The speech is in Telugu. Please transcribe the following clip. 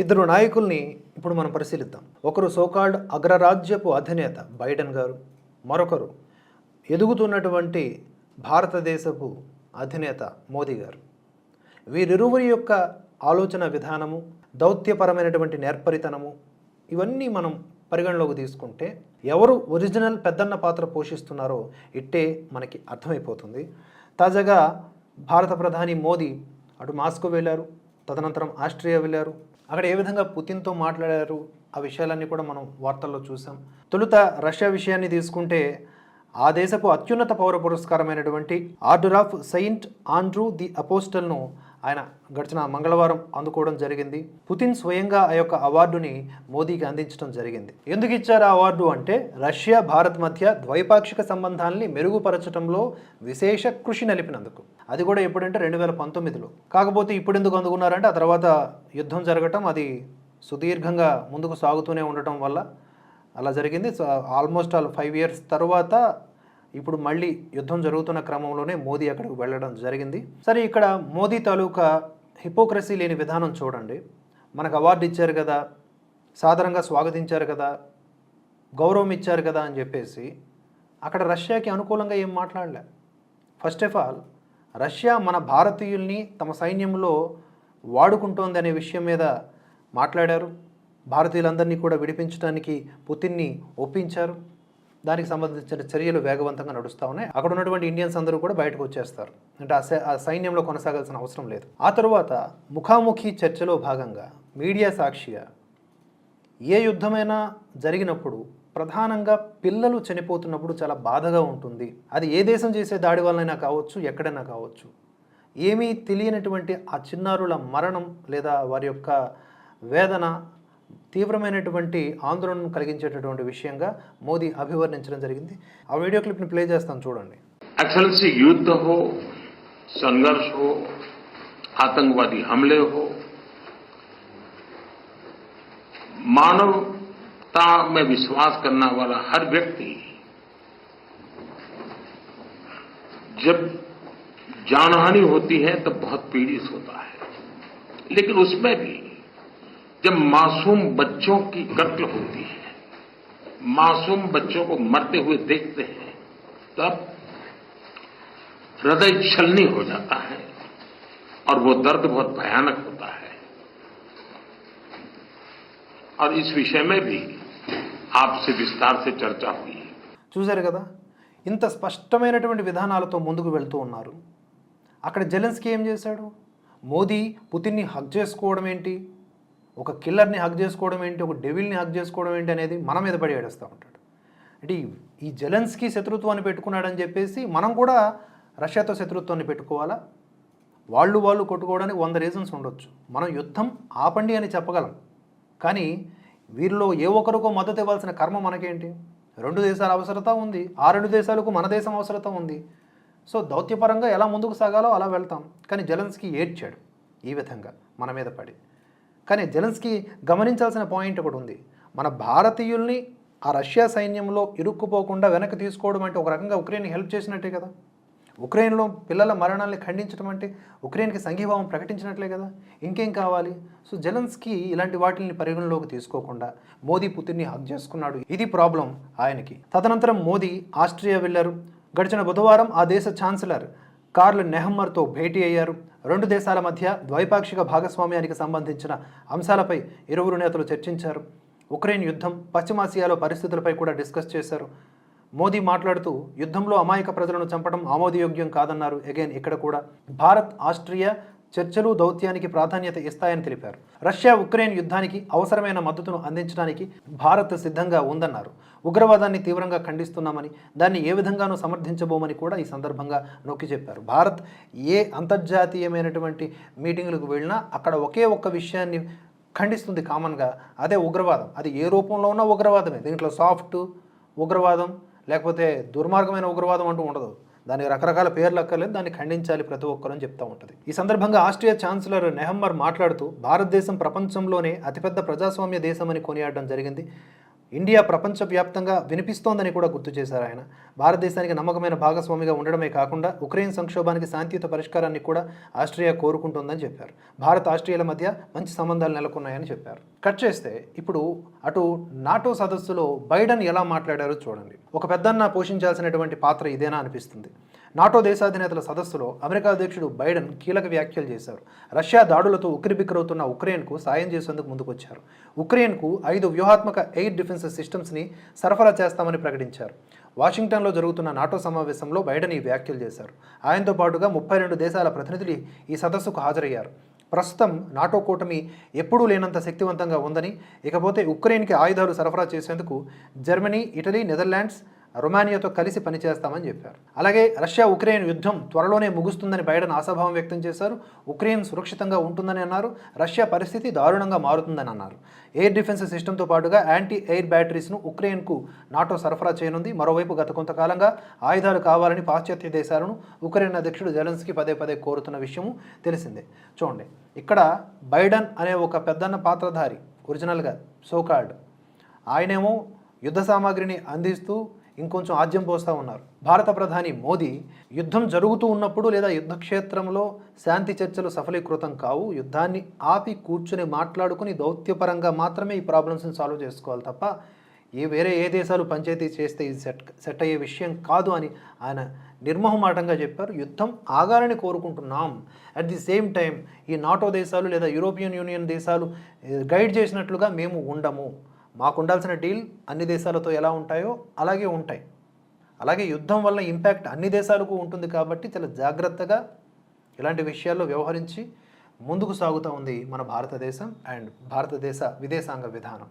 ఇద్దరు నాయకుల్ని ఇప్పుడు మనం పరిశీలిద్దాం. ఒకరు సోకాల్డ్ అగ్రరాజ్యపు అధినేత బైడెన్ గారు మరొకరు ఎదుగుతున్నటువంటి భారతదేశపు అధినేత మోదీ గారు. వీరిరువురి యొక్క ఆలోచన విధానము దౌత్యపరమైనటువంటి నేర్పరితనము ఇవన్నీ మనం పరిగణలోకి తీసుకుంటే ఎవరు ఒరిజినల్ పెద్దన్న పాత్ర పోషిస్తున్నారో ఇట్టే మనకి అర్థమైపోతుంది. తాజాగా భారత ప్రధాని మోదీ అటు మాస్కో వెళ్ళారు తదనంతరం ఆస్ట్రియా వెళ్ళారు అక్కడ ఏ విధంగా పుతిన్తో మాట్లాడారు? ఆ విషయాలన్నీ కూడా మనం వార్తల్లో చూసాం. తొలుత రష్యా విషయాన్ని తీసుకుంటే ఆ దేశపు అత్యున్నత పౌర పురస్కారమైనటువంటి Order of Saint Andrew the అపోస్టల్ను ఆయన గడిచిన మంగళవారం అందుకోవడం జరిగింది. పుతిన్ స్వయంగా ఆ యొక్క అవార్డుని మోదీకి అందించడం జరిగింది. ఎందుకు ఇచ్చారు ఆ అవార్డు అంటే రష్యా భారత్ మధ్య ద్వైపాక్షిక సంబంధాలని మెరుగుపరచడంలో విశేష కృషి నలిపినందుకు. అది కూడా ఎప్పుడంటే రెండు వేల పంతొమ్మిదిలో. కాకపోతే ఇప్పుడు ఎందుకు అందుకున్నారంటే ఆ తర్వాత యుద్ధం జరగటం అది సుదీర్ఘంగా ముందుకు సాగుతూనే ఉండటం వల్ల అలా జరిగింది. ఆల్మోస్ట్ ఆల్ ఫైవ్ ఇయర్స్ తర్వాత ఇప్పుడు మళ్ళీ యుద్ధం జరుగుతున్న క్రమంలోనే మోదీ అక్కడికి వెళ్ళడం జరిగింది. సరే ఇక్కడ మోదీ తాలూకా హిపోక్రసీ లేని విధానం చూడండి. మనకు అవార్డు ఇచ్చారు కదా సాధారణంగా స్వాగతించారు కదా గౌరవం ఇచ్చారు కదా అని చెప్పేసి అక్కడ రష్యాకి అనుకూలంగా ఏం మాట్లాడలే. ఫస్ట్ ఆఫ్ ఆల్ రష్యా మన భారతీయుల్ని తమ సైన్యంలో వాడుకుంటోంది అనే విషయం మీద మాట్లాడారు. భారతీయులందరినీ కూడా విడిపించడానికి పుతిన్ని ఒప్పించారు. దానికి సంబంధించిన చర్యలు వేగవంతంగా నడుస్తూ ఉన్నాయి. అక్కడ ఉన్నటువంటి ఇండియన్స్ అందరూ కూడా బయటకు వచ్చేస్తారు. అంటే ఆ సై- ఆ సైన్యంలో కొనసాగాల్సిన అవసరం లేదు. ఆ తరువాత ముఖాముఖి చర్చలో భాగంగా మీడియా సాక్షిగా ఏ యుద్ధమైనా జరిగినప్పుడు ప్రధానంగా పిల్లలు చనిపోతున్నప్పుడు చాలా బాధగా ఉంటుంది. అది ఏ దేశం చేసే దాడి వల్లైనా కావచ్చు ఎక్కడైనా కావచ్చు. ఏమీ తెలియనటువంటి ఆ చిన్నారుల మరణం లేదా వారి యొక్క వేదన తీవ్రమైనటువంటి ఆందోళనను కలిగించేటటువంటి విషయంగా మోదీ అభివర్ణించడం జరిగింది ఆ వీడియో క్లిప్ని ప్లే చేస్తాను చూడండి एक्सेलेंसी युद्ध हो संघर्ष हो आतंकवादी हमले हो मानवता में विश्वास करने वाला हर व्यक्ति जब जानहानि होती है तो बहुत पीड़ित होता है लेकिन उसमें भी जब मासूम बच्चों की कत्ल होती है मासूम बच्चों को मरते हुए देखते हैं तब हृदय छलनी हो जाता है और वो दर्द बहुत भयानक होता है और इस विषय में भी आपसे विस्तार से चर्चा हुई చూశారు కదా ఇంత స్పష్టమైనటువంటి విధానాలతో ముందుకు వెళ్తూ ఉన్నారు అక్కడ జెలెన్స్కీ ఏం చేశాడు మోదీ పుతిన్ని హక్ చేసుకోవడం ఏంటి ఒక కిల్లర్ని హక్ చేసుకోవడం ఏంటి ఒక డెవిల్ని హక్ చేసుకోవడం ఏంటి అనేది మన మీద పడి ఏడుస్తూ ఉంటాడు. అంటే ఈ- జెలెన్స్కి శత్రుత్వాన్ని పెట్టుకున్నాడని చెప్పేసి మనం కూడా రష్యాతో శత్రుత్వాన్ని పెట్టుకోవాలా? వాళ్ళు వాళ్ళు కొట్టుకోవడానికి వంద రీజన్స్ ఉండొచ్చు. మనం యుద్ధం ఆపండి అని చెప్పగలం. కానీ వీరిలో ఏ ఒక్కరికో మద్దతు ఇవ్వాల్సిన కర్మ మనకేంటి? రెండు దేశాల అవసరత ఉంది. ఆ రెండు దేశాలకు మన దేశం అవసరత ఉంది. సో దౌత్యపరంగా ఎలా ముందుకు సాగాలో అలా వెళ్తాం. కానీ జలెన్స్కి ఏడ్చాడు ఈ విధంగా మన మీద పడి. కానీ జెలెన్స్కీ గమనించాల్సిన పాయింట్ ఒకటి ఉంది. మన భారతీయుల్ని ఆ రష్యా సైన్యంలో ఇరుక్కుపోకుండా వెనక్కి తీసుకోవడం అంటే ఒక రకంగా ఉక్రెయిన్ హెల్ప్ చేసినట్టే కదా? ఉక్రెయిన్లో పిల్లల మరణాల్ని ఖండించడం అంటే ఉక్రెయిన్కి సంఘీభావం ప్రకటించినట్లే కదా? ఇంకేం కావాలి? సో జెలెన్స్కి ఇలాంటి వాటిని పరిగణలోకి తీసుకోకుండా మోదీ పుతిన్ని హక్ చేసుకున్నాడు. ఇది ప్రాబ్లం ఆయనకి. తదనంతరం మోదీ ఆస్ట్రియా వెళ్ళారు. గడిచిన బుధవారం ఆ దేశ ఛాన్సలర్ కార్ల్ నెహమ్మర్తో భేటీ అయ్యారు. రెండు దేశాల మధ్య ద్వైపాక్షిక భాగస్వామ్యానికి సంబంధించిన అంశాలపై ఇరువురు నేతలు చర్చించారు. ఉక్రెయిన్ యుద్ధం పశ్చిమాసియాలో పరిస్థితులపై కూడా డిస్కస్ చేశారు. మోదీ మాట్లాడుతూ యుద్ధంలో అమాయక ప్రజలను చంపడం ఆమోదయోగ్యం కాదన్నారు అగైన్ ఇక్కడ కూడా. భారత్ ఆస్ట్రియా చర్చలు దౌత్యానికి ప్రాధాన్యత ఇస్తాయని తెలిపారు. రష్యా ఉక్రెయిన్ యుద్ధానికి అవసరమైన మద్దతును అందించడానికి భారత్ సిద్ధంగా ఉందన్నారు. ఉగ్రవాదాన్ని తీవ్రంగా ఖండిస్తున్నామని దాన్ని ఏ విధంగానూ సమర్థించబోమని కూడా ఈ సందర్భంగా నొక్కి చెప్పారు. భారత్ ఏ అంతర్జాతీయమైనటువంటి మీటింగులకు వెళ్ళినా అక్కడ ఒకే ఒక్క విషయాన్ని ఖండిస్తుంది కామన్గా అదే ఉగ్రవాదం. అది ఏ రూపంలో ఉన్నా ఉగ్రవాదమే. దీంట్లో సాఫ్ట్ ఉగ్రవాదం లేకపోతే దుర్మార్గమైన ఉగ్రవాదం అంటూ ఉండదు. దానికి రకరకాల పేర్లు అక్కర్లేదు దాన్ని ఖండించాలి ప్రతి ఒక్కరు అని చెప్తూ ఉంటుంది. ఈ సందర్భంగా ఆస్ట్రియా ఛాన్సలర్ నెహమ్మర్ మాట్లాడుతూ భారతదేశం ప్రపంచంలోనే అతిపెద్ద ప్రజాస్వామ్య దేశమని కొనియాడడం జరిగింది. ఇండియా ప్రపంచవ్యాప్తంగా వినిపిస్తోందని కూడా గుర్తు చేశారు ఆయన. భారతదేశానికి నమ్మకమైన భాగస్వామిగా ఉండడమే కాకుండా ఉక్రెయిన్ సంక్షోభానికి శాంతియుత పరిష్కారాన్ని కూడా ఆస్ట్రియా కోరుకుంటోందని చెప్పారు. భారత్ ఆస్ట్రియాల మధ్య మంచి సంబంధాలు నెలకొన్నాయని చెప్పారు. కట్ చేస్తే ఇప్పుడు అటు నాటో సదస్సులో బైడెన్ ఎలా మాట్లాడారో చూడండి. ఒక పెద్దన్న పోషించాల్సినటువంటి పాత్ర ఇదేనా అనిపిస్తుంది. నాటో దేశాధినేతల సదస్సులో అమెరికా అధ్యక్షుడు బైడెన్ కీలక వ్యాఖ్యలు చేశారు. రష్యా దాడులతో ఉక్కిరిబిక్కిరవుతున్న ఉక్రెయిన్కు సాయం చేసేందుకు ముందుకొచ్చారు. ఉక్రెయిన్కు ఐదు వ్యూహాత్మక ఎయిర్ డిఫెన్స్ సిస్టమ్స్ని సరఫరా చేస్తామని ప్రకటించారు. వాషింగ్టన్లో జరుగుతున్న నాటో సమావేశంలో బైడెన్ ఈ వ్యాఖ్యలు చేశారు. ఆయనతో పాటుగా ముప్పై రెండు దేశాల ప్రతినిధులు ఈ సదస్సుకు హాజరయ్యారు. ప్రస్తుతం నాటో కూటమి ఎప్పుడూ లేనంత శక్తివంతంగా ఉందని ఇకపోతే ఉక్రెయిన్కి ఆయుధాలు సరఫరా చేసేందుకు జర్మనీ ఇటలీ నెదర్లాండ్స్ రొమానియాతో కలిసి పనిచేస్తామని చెప్పారు. అలాగే రష్యా ఉక్రెయిన్ యుద్ధం త్వరలోనే ముగుస్తుందని బైడెన్ ఆశాభావం వ్యక్తం చేశారు. ఉక్రెయిన్ సురక్షితంగా ఉంటుందని అన్నారు. రష్యా పరిస్థితి దారుణంగా మారుతుందని అన్నారు. ఎయిర్ డిఫెన్స్ సిస్టమ్తో పాటుగా యాంటీ ఎయిర్ బ్యాటరీస్ను ఉక్రెయిన్కు నాటో సరఫరా చేయనుంది. మరోవైపు గత కొంతకాలంగా ఆయుధాలు కావాలని పాశ్చాత్య దేశాలను ఉక్రెయిన్ అధ్యక్షుడు జెలెన్స్కీ పదే పదే కోరుతున్న విషయము తెలిసిందే. చూడండి. ఇక్కడ బైడెన్ అనే ఒక పెద్దన్న పాత్రధారి ఒరిజినల్గా సోకాల్డ్. ఆయనేమో యుద్ధ సామాగ్రిని అందిస్తూ ఇంకొంచెం ఆజ్యం పోస్తూ ఉన్నారు. భారత ప్రధాని మోదీ యుద్ధం జరుగుతూ ఉన్నప్పుడు లేదా యుద్ధ క్షేత్రంలో శాంతి చర్చలు సఫలీకృతం కావు. యుద్ధాన్ని ఆపి కూర్చుని మాట్లాడుకుని దౌత్యపరంగా మాత్రమే ఈ ప్రాబ్లమ్స్ని సాల్వ్ చేసుకోవాలి తప్ప ఏ వేరే ఏ దేశాలు పంచాయతీ చేస్తే ఇది సెట్ సెట్ అయ్యే విషయం కాదు అని ఆయన నిర్మోహమాటంగా చెప్పారు. యుద్ధం ఆగాలని కోరుకుంటున్నాం. అట్ ది సేమ్ టైం ఈ నాటో దేశాలు లేదా యూరోపియన్ యూనియన్ దేశాలు eh, గైడ్ చేసినట్లుగా మేము ఉండము. మాకు ఉండాల్సిన డీల్ అన్ని దేశాలతో ఎలా ఉంటాయో అలాగే ఉంటాయి. అలాగే యుద్ధం వల్ల ఇంపాక్ట్ అన్ని దేశాలకు ఉంటుంది కాబట్టి చాలా జాగ్రత్తగా ఇలాంటి విషయాల్లో వ్యవహరించి ముందుకు సాగుతూ ఉంది మన భారతదేశం అండ్ భారతదేశ విదేశాంగ విధానం.